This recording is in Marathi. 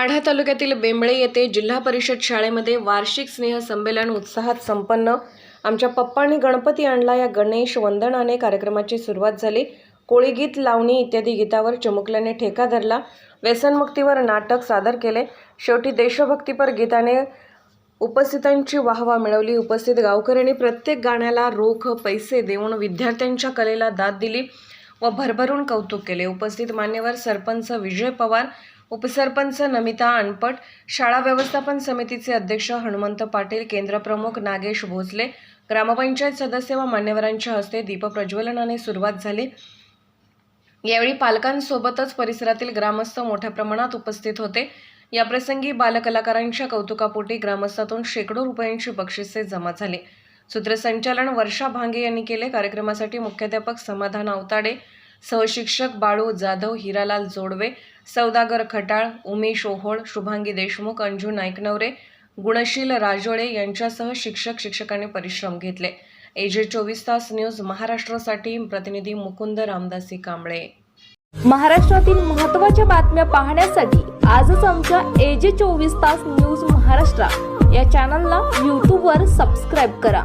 माढा तालुक्यातील बेंबळे येथे जिल्हा परिषद शाळेमध्ये वार्षिक स्नेहसंमेलन उत्साहात संपन्न. आमच्या पप्पांनी गणपती आणला या गणेश वंदनाने कार्यक्रमाची सुरुवात झाली. कोळीगीत लावणी इत्यादी गीतावर चमुकल्याने ठेका धरला. व्यसनमुक्तीवर नाटक सादर केले. शेवटी देशभक्तीपर गीताने उपस्थितांची वाहवा मिळवली. उपस्थित गावकऱ्यांनी प्रत्येक गाण्याला रोख पैसे देऊन विद्यार्थ्यांच्या कलेला दाद दिली. व भरभरून कौतुक केले. उपस्थित मान्यवर सरपंच विजय पवार उपसरपंच नमिता अनपट शाळा व्यवस्थापन समितीचे अध्यक्ष हनुमंत पाटील केंद्रप्रमुख नागेश भोसले ग्रामपंचायत सदस्य व मान्यवरांच्या हस्ते दीपप्रज्वलनाने सुरुवात झाली. यावेळी पालकांसोबतच परिसरातील ग्रामस्थ मोठ्या प्रमाणात उपस्थित होते. याप्रसंगी बालकलाकारांच्या कौतुकापोटी ग्रामस्थातून शेकडो रुपयांची बक्षिसे जमा झाली. सूत्रसंचालन वर्षा भांगे यांनी केले. कार्यक्रमासाठी मुख्याध्यापक समाधान अवताडे सहशिक्षक बाळू जाधव हिरालाल जोडवे सौदागर खटाळ उमेश ओहोळ शुभांगी देशमुख अंजू नाईकनवरे गुणशील राजोळे यांच्यासह शिक्षक शिक्षकांनी परिश्रम घेतले. एजे चोवीस तास न्यूज महाराष्ट्रासाठी प्रतिनिधी मुकुंद रामदासी कांबळे. महाराष्ट्रातील महत्त्वाच्या बातम्या पाहण्यासाठी आजच आमच्या एजे चोवीस तास न्यूज महाराष्ट्र या चॅनलला यूट्यूबवर सबस्क्राईब करा.